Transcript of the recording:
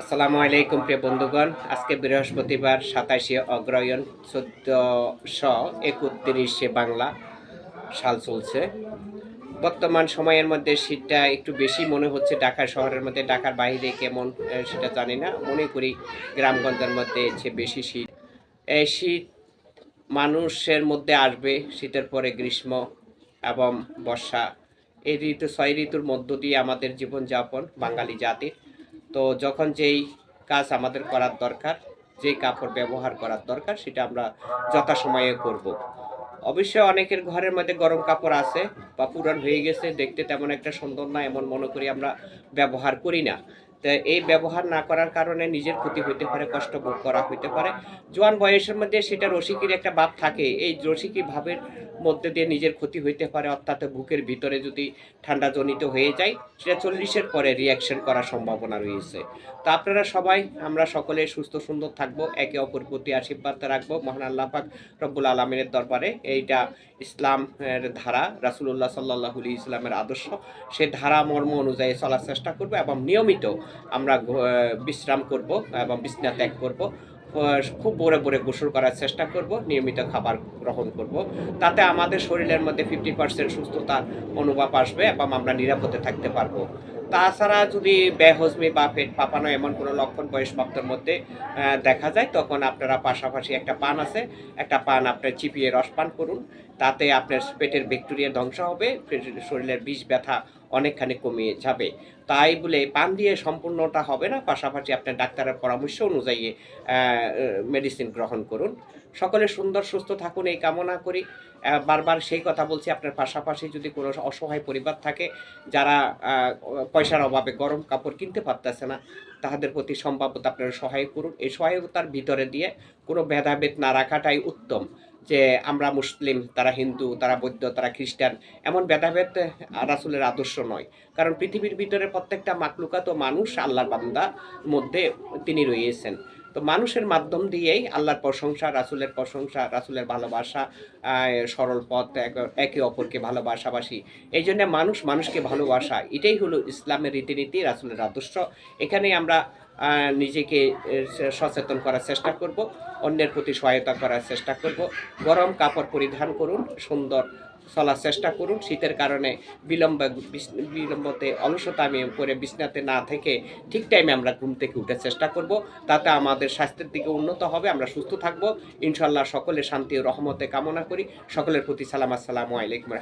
আসসালামু আলাইকুম প্রিয় বন্ধুগণ। আজকে বৃহস্পতিবার সাতাশে অগ্রহায়ণ, চোদ্দশো একত্রিশে বাংলা সাল চলছে। বর্তমান সময়ের মধ্যে শীতটা একটু বেশি মনে হচ্ছে ঢাকা শহরের মধ্যে। ঢাকার বাইরে কেমন সেটা জানি না। মনে করি গ্রামগঞ্জের মধ্যে হচ্ছে বেশি শীত। এই শীত মানুষের মধ্যে আসবে শীতের পরে গ্রীষ্ম এবং বর্ষা। এই ঋতু, ছয় ঋতুর মধ্য দিয়ে আমাদের জীবনযাপন বাঙালি জাতির। তো যখন যেই কাজ আমাদের করার দরকার, যেই কাপড় ব্যবহার করার দরকার, সেটা আমরা যথাসময়ে করব। অবশ্যই অনেকের ঘরের মধ্যে গরম কাপড় আছে বা পুরান হয়ে গেছে, দেখতে তেমন একটা সুন্দর না, এমন মনে করি আমরা ব্যবহার করি না। তো এই ব্যবহার না করার কারণে নিজের ক্ষতি হইতে পারে, কষ্ট ভোগ করা হইতে পারে। জোয়ান বয়সের মধ্যে সেটা রসিকির একটা ভাব থাকে। এই রসিকি ভাবের মধ্যে দিয়ে নিজের ক্ষতি হইতে পারে, অর্থাৎ বুকের ভিতরে যদি ঠান্ডা জনিত হয়ে যায়, সেটা চল্লিশের পরে রিয়াকশন করার সম্ভাবনা রয়েছে। তো আপনারা সবাই, আমরা সকলে সুস্থ সুন্দর থাকব, একে অপর প্রতি আশীর্বাদ রাখব। মহান আল্লাহ পাক রব্বুল আলমিনের দরবারে এইটা ইসলামের ধারা রাসুল্লাহ সাল্লাহুলি ইসলামের আদর্শ, সে ধারা, মর্ম অনুযায়ী চলার চেষ্টা করব এবং নিয়মিত আমরা বিশ্রাম করব এবং বিছনা ত্যাগ করব। খুব ভোরে ভোরে গোসল করার চেষ্টা করব, নিয়মিত খাবার গ্রহণ করব। তাতে আমাদের শরীরের মধ্যে ফিফটি পার্সেন্ট সুস্থতার অনুভব আসবে এবং আমরা নিরাপদে থাকতে পারব। তাছাড়া যদি বেহজমি বা পেট পাপানো এমন কোনো লক্ষণ বয়সপ্রাপ্তর মধ্যে দেখা যায়, তখন আপনারা পাশাপাশি একটা পান আছে। একটা পান আপনার চিপিয়ে রস পান করুন। তাতে আপনার পেটের ব্যাকটেরিয়া ধ্বংস হবে শরীরের বিষ ব্যথা অনেকখানি কমিয়ে যাবে। তাই বলে পান দিয়ে সম্পূর্ণটা হবে না, পাশাপাশি আপনার ডাক্তারের পরামর্শ অনুযায়ী মেডিসিন গ্রহণ করুন। সকলে সুন্দর, সুস্থ থাকুন, এই কামনা করি। বারবার সেই কথা বলছি, আপনার পাশাপাশি যদি কোনো অসহায় পরিবার থাকে, যারা পয়সার অভাবে গরম কাপড় কিনতে পারতেছে না তাহাদের প্রতি সম্ভাব্যতা আপনারা সহায় করুন। এই সহায়তার ভিতরে দিয়ে কোনো ভেদাভেদ না রাখাটাই উত্তম। যে আমরা মুসলিম, তারা হিন্দু, তারা বৌদ্ধ, তারা খ্রিস্টান, এমন ভেদাভেদ রাসুলের আদর্শ নয়। কারণ পৃথিবীর ভিতরে প্রত্যেকটা মাকলুকাত মানুষ আল্লাহর বান্দা মধ্যে তিনি রয়েছেন। তো মানুষের মাধ্যম দিয়েই আল্লাহর প্রশংসা, রাসুলের প্রশংসা, রাসুলের ভালোবাসা সরল পথ এক- অপরকে ভালোবাসাবাসি। এই জন্য মানুষ মানুষকে ভালোবাসা, এটাই হলো ইসলামের রীতিনীতি, রাসুলের আদর্শ। এখানেই আমরা নিজেকে সচেতন করার চেষ্টা করব, অন্যের প্রতি সহায়তা করার চেষ্টা করব। গরম কাপড় পরিধান করুন, সুন্দর চলার চেষ্টা করুন। শীতের কারণে বিলম্ব বিলম্বতে অলসতা আমি করে বিছনাতে না থেকে ঠিক টাইমে আমরা ঘুম থেকে উঠার চেষ্টা করব। তাতে আমাদের স্বাস্থ্যের দিকে উন্নত হবে, আমরা সুস্থ থাকব। ইনশাল্লাহ সকলে শান্তি ও রহমতে কামনা করি। সকলের প্রতি সালাম, আসসালামু আলাইকুম